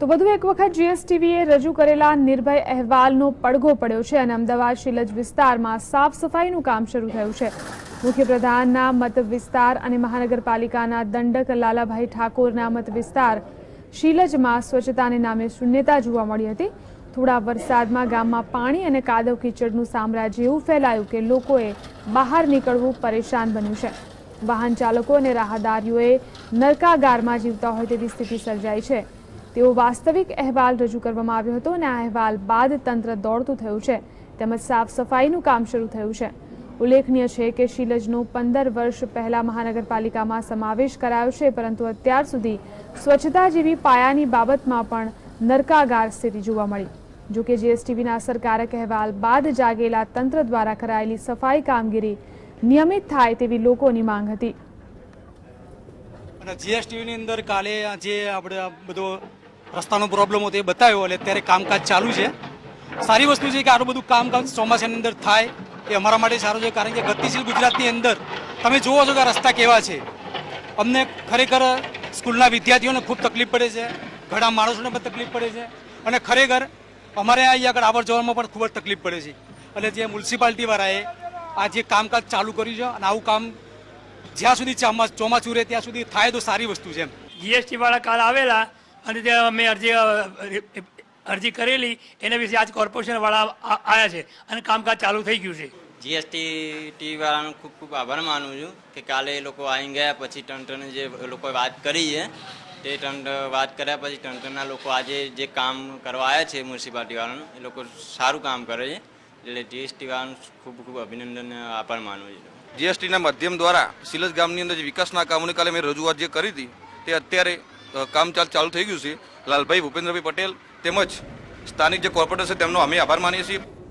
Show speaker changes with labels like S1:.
S1: તો વધુ એક વખત જીએસટીવીએ રજૂ કરેલા નિર્ભય અહેવાલનો પડઘો પડ્યો છે અને અમદાવાદ શિલજ વિસ્તારમાં સાફ સફાઈનું કામ શરૂ થયું છે. મુખ્યપ્રધાનના મત વિસ્તાર અને મહાનગરપાલિકાના દંડક લાલાભાઈ ઠાકોરના મત વિસ્તાર શિલજમાં સ્વચ્છતાને નામે શૂન્યતા જોવા મળી હતી. થોડા વરસાદમાં ગામમાં પાણી અને કાદવ કીચડનું સામ્રાજ્ય એવું ફેલાયું કે લોકોએ બહાર નીકળવું પરેશાન બન્યું છે. વાહન ચાલકો અને રાહદારીઓએ નરકાગારમાં જીવતા હોય તેવી સ્થિતિ સર્જાઈ છે. તેવો વાસ્તવિક અહેવાલ રજૂ કરવામાં આવ્યો હતો અને આ અહેવાલ બાદ તંત્ર દોડતું થયું છે. તેમજ સાફ સફાઈનું કામ શરૂ થયું છે. ઉલ્લેખનીય છે કે શીલજનો પંદર વર્ષ પહેલા મહાનગરપાલિકામાં સમાવેશ કરાયો છે, પરંતુ અત્યાર સુધી સ્વચ્છતા જેવી પાયાની બાબતમાં પણ નરકાગાર સ્થિતિ જોવા મળી. જોકે જીએસટીવીના અસરકારક અહેવાલ બાદ જાગેલા તંત્ર દ્વારા કરાયેલી સફાઈ કામગીરી નિયમિત થાય તેવી લોકોની માંગ હતી.
S2: અને જીએસટીવીની અંદર કાલે જે આપણે બધો રસ્તાનો પ્રોબ્લેમ હતો એ બતાવ્યો એટલે અત્યારે કામકાજ ચાલુ છે. સારી વસ્તુ છે કે આટલું બધું કામકાજ ચોમાસાની અંદર થાય એ અમારા માટે સારું છે, કારણ કે ગતિશીલ ગુજરાતની અંદર તમે જુઓ છો કે રસ્તા કેવા છે. અમને ખરેખર સ્કૂલના વિદ્યાર્થીઓને ખૂબ તકલીફ પડે છે, ઘણા માણસોને પણ તકલીફ પડે છે અને ખરેખર અમારે અહીંયા આગળ આવર જવામાં પણ ખૂબ જ તકલીફ પડે છે. એટલે જે મ્યુનિસિપાલિટીવાળાએ આ જે કામકાજ ચાલુ કર્યું છે અને આવું કામ જ્યાં સુધી ચોમા- ચોમાસું રહે ત્યાં સુધી થાય તો સારી વસ્તુ છે એમ.
S3: જીએસટીવાળા કાલ આવેલા અને તે અમે અરજી અરજી કરેલી એના વિશે આજ કોર્પોરેશનવાળા આવ્યા છે અને કામકાજ ચાલુ થઈ ગયું છે.
S4: જીએસટી ટી વાળાનો ખૂબ ખૂબ આભાર માનું છું કે કાલે એ લોકો આવી ગયા પછી ટંટને જે લોકોએ વાત કરી છે તે ટંટ વાત કર્યા પછી ટંટના લોકો આજે જે કામ કરવા આવ્યા છે મ્યુનિસિપાલિટી વાળાનું એ લોકો સારું કામ કરે છે. એટલે જીએસટી વાળાનું ખૂબ ખૂબ અભિનંદન આભાર માનું છું.
S5: જીએસટીના માધ્યમ દ્વારા સિલજ ગામની અંદર જે વિકાસના કામોની કાલે મેં રજૂઆત જે કરી હતી તે અત્યારે કામ ચાલ ચાલુ થઈ ગયું છે. લાલભાઈ ભૂપેન્દ્રભાઈ પટેલ તેમજ સ્થાનિક જે કોર્પોરેટર છે, તેમનો અમે આભાર માનીએ છીએ.